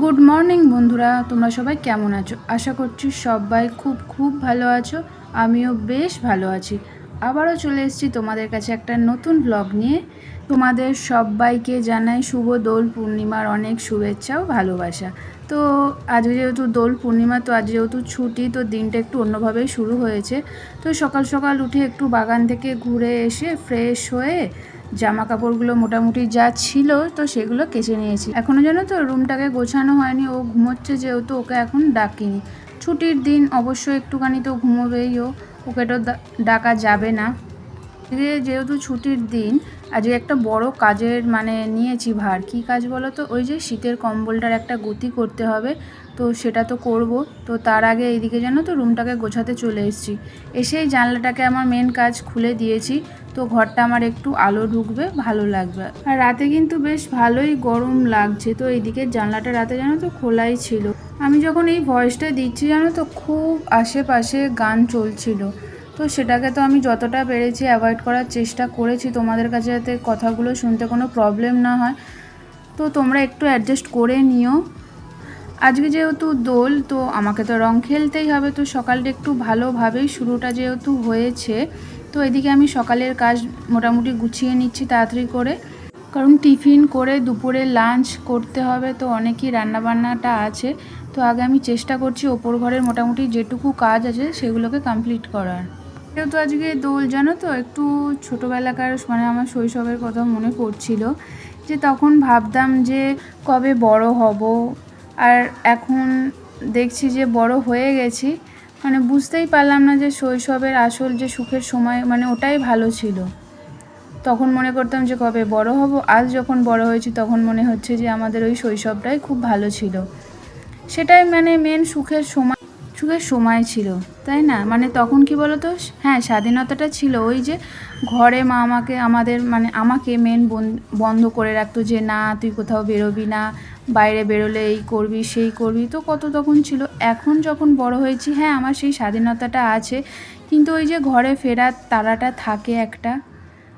Good morning বন্ধুরা। তোমরা সবাই কেমন আছো? আশা করছি সবাই খুব খুব ভালো আছো। আমিও বেশ ভালো আছি। আবারও চলে এসেছি তোমাদের কাছে একটা নতুন ব্লগ নিয়ে। তোমাদের সবাইকে জানাই শুভ দোল পূর্ণিমার অনেক শুভেচ্ছা ও ভালোবাসা। তো আজ যেহেতু দোল পূর্ণিমা, তো আজ যেহেতু ছুটি, তো দিনটা একটু অন্যভাবেই শুরু হয়েছে। তো সকাল সকাল উঠে একটু বাগান থেকে ঘুরে এসে ফ্রেশ হয়ে জামা কাপড়গুলো মোটামুটি যা ছিল তো সেগুলো কেচে নিয়েছি। এখনও যেন তো রুমটাকে গোছানো হয়নি, ও ঘুমোচ্ছে যেহেতু ওকে এখন ডাকিনি। ছুটির দিন অবশ্যই একটুখানি তো ঘুমোবেই ও, ওকে তো ডাকা যাবে না। যেহেতু ছুটির দিন, আজকে একটা বড় কাজের মানে নিয়েছি ভার। কি কাজ বলো তো? ওই যে শীতের কম্বলটার একটা গতি করতে হবে, তো সেটা তো করব। তো তার আগে এইদিকে যেন তো রুমটাকে গোছাতে চলে এসেছি। এসেই জানলাটাকে আমার মেন কাজ খুলে দিয়েছি। তো ঘরটা আমার একটু আলো ঢুকবে, ভালো লাগবে। আর রাতে কিন্তু বেশ ভালোই গরম লাগছে। তো এইদিকে জানলাটা রাতে যেন তো খোলাই ছিল। আমি যখন এই ভয়েসটা দিচ্ছি জানো তো, খুব আশেপাশে গান চলছিল। তো সেটাকে তো আমি যতটা পেরেছি অ্যাভয়েড করার চেষ্টা করেছি। তোমাদের কাছে যাতে কথাগুলো শুনতে কোনো প্রবলেম না হয়। তো তোমরা একটু অ্যাডজাস্ট করে নিও। আজকে যেহেতু দোল, তো আমাকে তো রং খেলতেই হবে। তো সকালটা একটু ভালোভাবেই শুরুটা যেহেতু হয়েছে তো এদিকে আমি সকালের কাজ মোটামুটি গুছিয়ে নিচ্ছি তাড়াতাড়ি করে। কারণ টিফিন করে দুপুরে লাঞ্চ করতে হবে তো অনেকই রান্নাবান্নাটা আছে। তো আগে আমি চেষ্টা করছি ওপর ঘরের মোটামুটি যেটুকু কাজ আছে সেগুলোকে কমপ্লিট করার। যেহেতু আজকে দোল, জানো তো? একটু ছোটোবেলাকার মানে আমার শৈশবের কথা মনে পড়ছিল যে তখন ভাবতাম যে কবে বড় হব। আর এখন দেখছি যে বড় হয়ে গেছি। মানে বুঝতেই পারলাম না যে শৈশবের আসল যে সুখের সময় মানে ওটাই ভালো ছিল। তখন মনে করতাম যে কবে বড় হব, আজ যখন বড় হয়েছি তখন মনে হচ্ছে যে আমাদের ওই শৈশবটাই খুব ভালো ছিল। সেটাই মানে মেন সুখের সময় সুখের সময় ছিল, তাই না? মানে তখন কি বলতো? হ্যাঁ স্বাধীনতাটা ছিল ওই যে ঘরে মা আমাকে, আমাদের মানে আমাকে মেন বন্ধ করে রাখতো যে, না, তুই কোথাও বেরোবি না। বাইরে বেরোলে এই করবি, সেই করবি। তো কত তখন ছিল? এখন যখন বড় হয়েছি হ্যাঁ আমার সেই স্বাধীনতাটা আছে। কিন্তু ওই যে ঘরে ফেরার তারাটা থাকে একটা।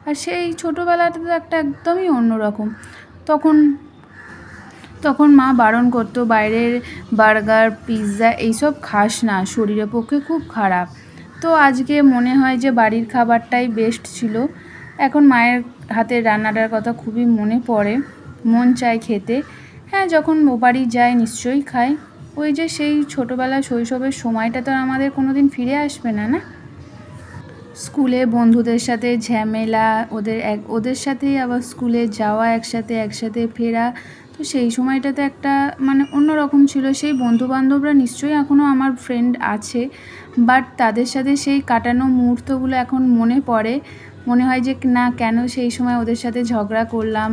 আর সেই ছোটোবেলাটা তো একটা একদমই অন্যরকম। তখন তখন মা বারণ করতো, বাইরের বার্গার, পিৎজা এইসব খাস না, শরীরের পক্ষে খুব খারাপ। তো আজকে মনে হয় যে বাড়ির খাবারটাই বেস্ট ছিল। এখন মায়ের হাতের রান্নাটার কথা খুবই মনে পড়ে। মন চায় খেতে। হ্যাঁ যখন ও বাড়ি যায় নিশ্চয়ই খাই ওই যে সেই ছোটোবেলা শৈশবের সময়টা তো আমাদের কোনো দিন ফিরে আসবে না না? স্কুলে বন্ধুদের সাথে ঝামেলা, ওদের এক, ওদের সাথেই আবার স্কুলে যাওয়া, একসাথে একসাথে ফেরা। তো সেই সময়টাতে একটা মানে অন্যরকম ছিল। সেই বন্ধুবান্ধবরা নিশ্চয়ই এখনও আমার ফ্রেন্ড আছে বাট তাদের সাথে সেই কাটানো মুহূর্তগুলো এখন মনে পড়ে। মনে হয় যে, না, কেন সেই সময় ওদের সাথে ঝগড়া করলাম?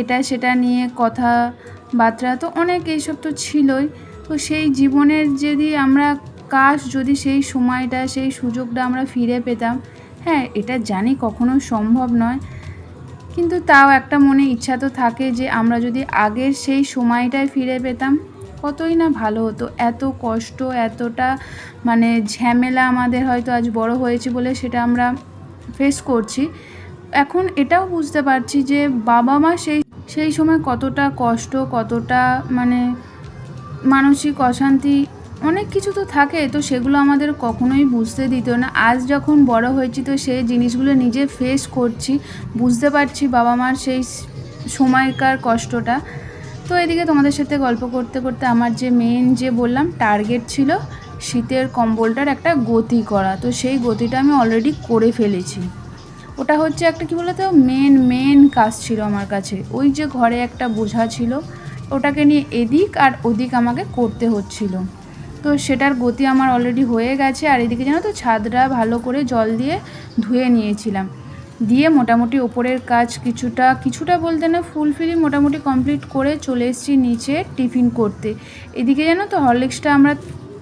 এটা সেটা নিয়ে কথাবার্তা তো অনেক এইসব তো ছিলই। তো সেই জীবনের যদি আমরা কাশ যদি সেই সময়টা, সেই সুযোগটা আমরা ফিরে পেতাম হ্যাঁ এটা জানি কখনো সম্ভব নয়। কিন্তু তাও একটা মনে ইচ্ছা তো থাকে যে আমরা যদি আগের সেই সময়টায় ফিরে পেতাম, কতই না ভালো হতো। এত কষ্ট, এতটা মানে ঝামেলা আমাদের হয়তো আজ বড় হয়েছে বলে সেটা আমরা ফেস করছি। এখন এটাও বুঝতে পারছি যে বাবা মা সেই সেই সময় কতটা কষ্ট, কতটা মানে মানসিক অশান্তি, অনেক কিছু তো থাকে, তো সেগুলো আমাদের কখনোই বুঝতে দিত না। আজ যখন বড় হয়েছি, তো সেই জিনিসগুলো নিজে ফেস করছি, বুঝতে পারছি বাবা মার সেই সময়কার কষ্টটা। তো এদিকে তোমাদের সাথে গল্প করতে করতে আমার যে মেন যে বললাম টার্গেট ছিল শীতের কম্বলটার একটা গতি করা। তো সেই গতিটা আমি অলরেডি করে ফেলেছি। ওটা হচ্ছে একটা কি বলতো মেন মেন কাজ ছিল আমার কাছে। ওই যে ঘরে একটা বোঝা ছিল, ওটাকে নিয়ে এদিক আর ওদিক আমাকে করতে হচ্ছিল। তো সেটার গতি আমার অলরেডি হয়ে গেছে, আর এদিকে জানো তো, ছাদটা ভালো করে জল দিয়ে ধুয়ে নিয়েছিলাম। দিয়ে মোটামুটি ওপরের কাজ কিছুটা কিছুটা বলতে না ফুলফিলি মোটামুটি কমপ্লিট করে চলে এসেছি নিচে টিফিন করতে। এদিকে জানো তো হরলিক্সটা আমরা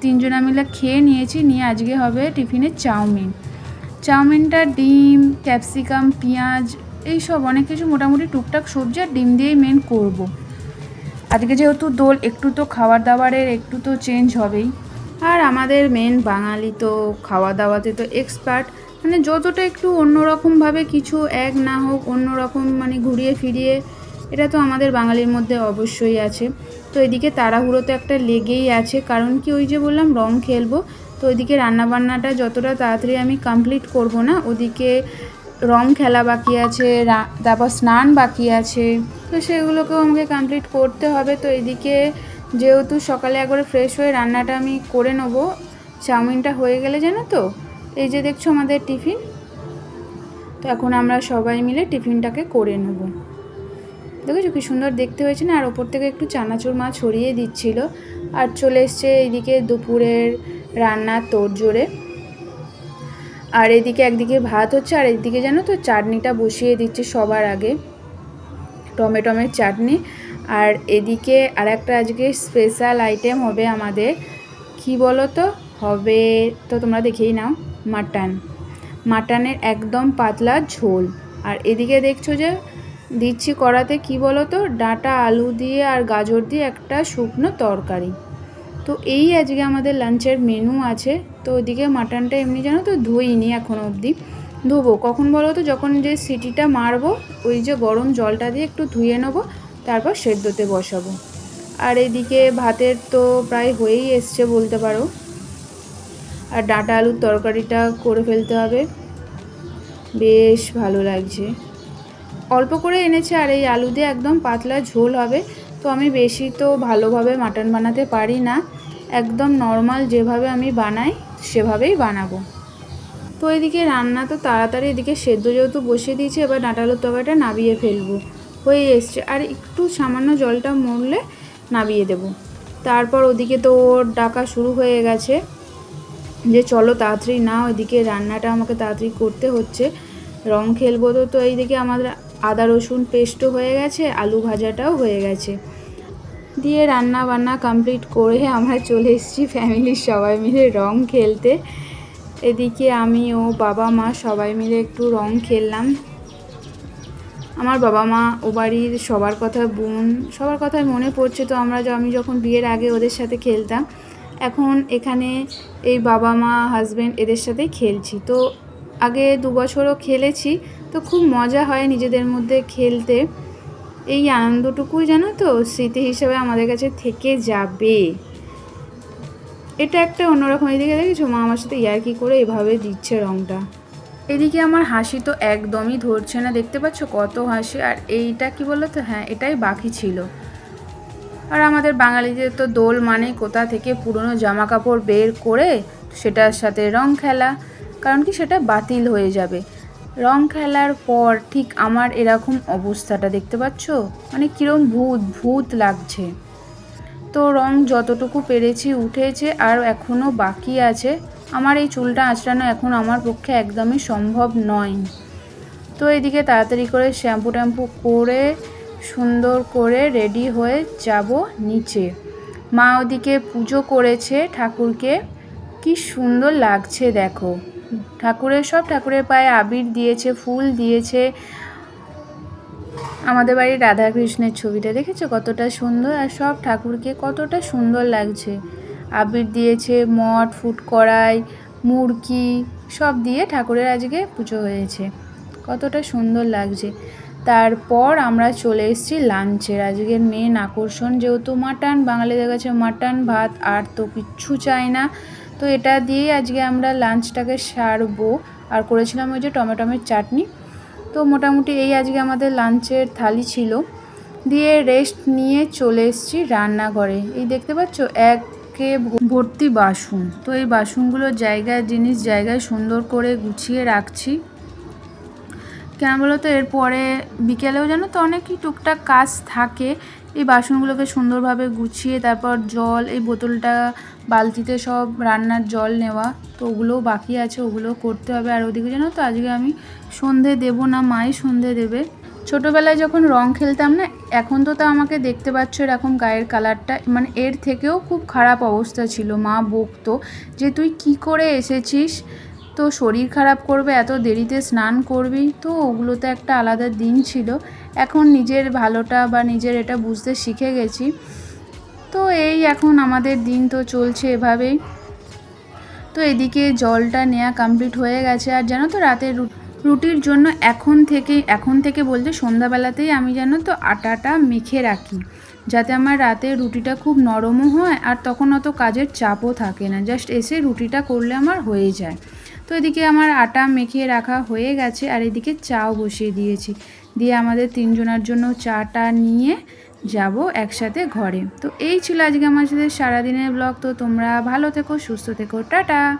তিনজনা মিলে খেয়ে নিয়েছি, নিয়ে আজকে হবে টিফিনে চাউমিন। চাউমিনটা ডিম, ক্যাপসিকাম, পেঁয়াজ, এইসব অনেক কিছু মোটামুটি টুকটাক সবজি আর ডিম দিয়েই মেন করব। আজকে যেহেতু দোল, একটু তো খাবার দাবারের একটু তো চেঞ্জ হবেই। আর আমাদের মেন বাঙালি তো খাওয়া দাওয়াতে তো এক্সপার্ট মানে যতটা একটু অন্যরকমভাবে কিছু এক না হোক, অন্যরকম মানে ঘুরিয়ে ফিরিয়ে, এটা তো আমাদের বাঙালির মধ্যে অবশ্যই আছে। তো এদিকে তাড়াহুড়ো তো একটা লেগেই আছে, কারণ কি ওই যে বললাম, রং খেলব। তো ওইদিকে রান্নাবান্নাটা যতটা তাড়াতাড়ি আমি কমপ্লিট করব না, ওদিকে রং খেলা বাকি আছে তারপর স্নান বাকি আছে। তো সেগুলোকেও আমাকে কমপ্লিট করতে হবে। তো এদিকে যেহেতু সকালে একবারে ফ্রেশ হয়ে রান্নাটা আমি করে নেব, চাউমিনটা হয়ে গেলে জানো তো, এই যে দেখছ আমাদের টিফিন তো এখন আমরা সবাই মিলে টিফিনটাকে করে নেব। দেখেছ কি সুন্দর দেখতে হয়েছে না? আর ওপর থেকে একটু চানাচুর মা ছড়িয়ে দিচ্ছিল। আর চলে এসছে এইদিকে দুপুরের রান্নার তোড়জোড়ে আর এদিকে একদিকে ভাত হচ্ছে, আর এদিকে জানো তো চাটনিটা বসিয়ে দিচ্ছে সবার আগে। টমেটোমের চাটনি। আর এদিকে আর একটা আজকে স্পেশাল আইটেম হবে আমাদের। কি বলো তো হবে, তো তোমরা দেখেই নাও মাটন মাটনের একদম পাতলা ঝোল। আর এদিকে দেখছ যে দিচ্ছি কড়াতে কি বলো তো ডাঁটা আলু দিয়ে আর গাজর দিয়ে একটা শুকনো তরকারি। তো এই আজকে আমাদের লাঞ্চের মেনু আছে। তো ওদিকে মাটনটা এমনি জানো তো ধুইনি এখনও অবধি। ধোবো। কখন বলো তো? যখন যে সিটিটা মারবো, ওই যে গরম জলটা দিয়ে একটু ধুয়ে নেব, তারপর সেদ্ধতে বসাবো। আর এদিকে ভাতের তো প্রায় হয়েই এসছে বলতে পারো। আর ডাঁটা আলুর তরকারিটা করে ফেলতে হবে। বেশ ভালো লাগছে। অল্প করে এনেছে আর এই আলু দিয়ে একদম পাতলা ঝোল হবে। তো আমি বেশি তো ভালোভাবে মাটন বানাতে পারি না। একদম নর্মাল যেভাবে আমি বানাই, সেভাবেই বানাবো। তো এদিকে রান্না তো তাড়াতাড়ি এদিকে সেদ্ধ যেহেতু বসিয়ে দিয়েছি, এবার ডাঁটা আলুর তরকারিটা নাবিয়ে ফেলব। হয়ে এসছে। আর একটু সামান্য জলটা মরলে নাবিয়ে দেব। তারপর ওদিকে তো ওর ডাকা শুরু হয়ে গেছে। যে চলো তাড়াতাড়ি না ওইদিকে রান্নাটা আমাকে তাড়াতাড়ি করতে হচ্ছে। রং খেলব তো তো এইদিকে আমাদের আদা রসুন পেস্টও হয়ে গেছে, আলু ভাজাটাও হয়ে গেছে। দিয়ে রান্না বান্না কমপ্লিট করে আমরা চলে এসেছি ফ্যামিলির সবাই মিলে রং খেলতে। এদিকে আমি ও বাবা মা সবাই মিলে একটু রং খেললাম। আমার বাবা মা, ও বাড়ির সবার কথা, বোন, সবার কথাই মনে পড়ছে তো আমরা আমি যখন বিয়ের আগে ওদের সাথে খেলতাম, এখন এখানে এই বাবা মা হাজব্যান্ড এদের সাথেই খেলছি। তো আগে দু বছরও খেলেছি তো খুব মজা হয় নিজেদের মধ্যে খেলতে। এই আনন্দটুকুই জানো তো স্মৃতি হিসেবে আমাদের কাছে থেকে যাবে। এটা একটা অন্যরকম এদিকে দেখেছ? মা আমার সাথে ইয়ার্কি করে এভাবে দিচ্ছে রংটা। এদিকে আমার হাসি তো একদমই ধরছে না, দেখতে পাচ্ছ কত হাসি? আর এইটা কি বলল তো? হ্যাঁ এটাই বাকি ছিল। আর আমাদের বাঙালিদের তো দোল মানে কোথা থেকে পুরনো জামা কাপড় বের করে সেটার সাথে রং খেলা। কারণ কি? সেটা বাতিল হয়ে যাবে। রং খেলার পর ঠিক আমার এরকম অবস্থাটা দেখতে পাচ্ছ? মানে কিরম ভূত ভূত লাগছে। তো রং যতটুকু পেরেছি উঠেছে আর এখনও বাকি আছে। আমার এই চুলটা আঁচড়ানো এখন আমার পক্ষে একদমই সম্ভব নয়। তো এদিকে তাড়াতাড়ি করে শ্যাম্পু ট্যাম্পু করে সুন্দর করে রেডি হয়ে যাব নিচে। মা ওদিকে পুজো করেছে ঠাকুরকে। কি সুন্দর লাগছে দেখো। ঠাকুরের সব ঠাকুরের পায়ে আবির দিয়েছে, ফুল দিয়েছে। আমাদের বাড়ির রাধাকৃষ্ণের ছবিটা দেখেছ? কতটা সুন্দর আর সব ঠাকুরকে কতটা সুন্দর লাগছে। আবির দিয়েছে, মঠ ফুট কড়াই মুরকি, সব দিয়ে ঠাকুরের আজকে পুজো হয়েছে। কতটা সুন্দর লাগছে। তারপর আমরা চলে এসেছি লাঞ্চের। আজকের মেন আকর্ষণ যেহেতু মাটন বাঙালিদের কাছে মাটন ভাত, আর তো কিচ্ছু চাই না। তো এটা দিয়েই আজকে আমরা লাঞ্চটাকে সারবো। আর করেছিলাম ওই যে টমেটোমের চাটনি। তো মোটামুটি এই আজকে আমাদের লাঞ্চের থালি ছিল। দিয়ে রেস্ট নিয়ে চলে এসেছি রান্নাঘরে। এই দেখতে পাচ্ছ, একে ভর্তি বাসন। তো এই বাসনগুলো জায়গায়, জিনিস জায়গায় সুন্দর করে গুছিয়ে রাখছি। কেন বলো তো, এরপরে বিকেলেও জানো তো অনেকই টুকটাক কাজ থাকে। এই বাসনগুলোকে সুন্দরভাবে গুছিয়ে, তারপর জল, এই বোতলটা বালতিতে সব রান্নার জল নেওয়া, তো ওগুলোও বাকি আছে, ওগুলোও করতে হবে। আর ওদিকে জানো তো, আজকে আমি সন্ধে দেবো না, মাই সন্ধে দেবে। ছোটোবেলায় যখন রং খেলতাম না, এখন তো তা আমাকে দেখতে পাচ্ছ এরকম গায়ের কালারটা মানে এর থেকেও খুব খারাপ অবস্থা ছিল, মা বকতো যে, তুই কি করে এসেছিস? তো শরীর খারাপ করবে, এত দেরিতে স্নান করবি? তো ওগুলো তো একটা আলাদা দিন ছিল। এখন নিজের ভালোটা বা নিজের এটা বুঝতে শিখে গেছি। তো এই এখন আমাদের দিন তো চলছে এভাবেই। তো এদিকে জলটা নেওয়া কমপ্লিট হয়ে গেছে, আর জানো তো রাতের রুটির জন্য এখন থেকে এখন থেকে বলতে সন্ধ্যাবেলাতেই আমি জানো তো আটাটা মেখে রাখি, যাতে আমার রাতে রুটিটা খুব নরমও হয় আর তখন অত কাজের চাপও থাকে না জাস্ট এসে রুটিটা করলে আমার হয়ে যায়। তো এদিকে আমার আটা মেখে রাখা হয়ে গেছে, আর এদিকে চাও বসিয়ে দিয়েছি। দিয়ে আমাদের তিনজনের জন্য চাটা নিয়ে যাব একসাথে ঘরে। তো এই ছিল আজকে আমার সাথে সারাদিনের ব্লগ। তো তোমরা ভালো থেকো, সুস্থ থেকো। টাটা!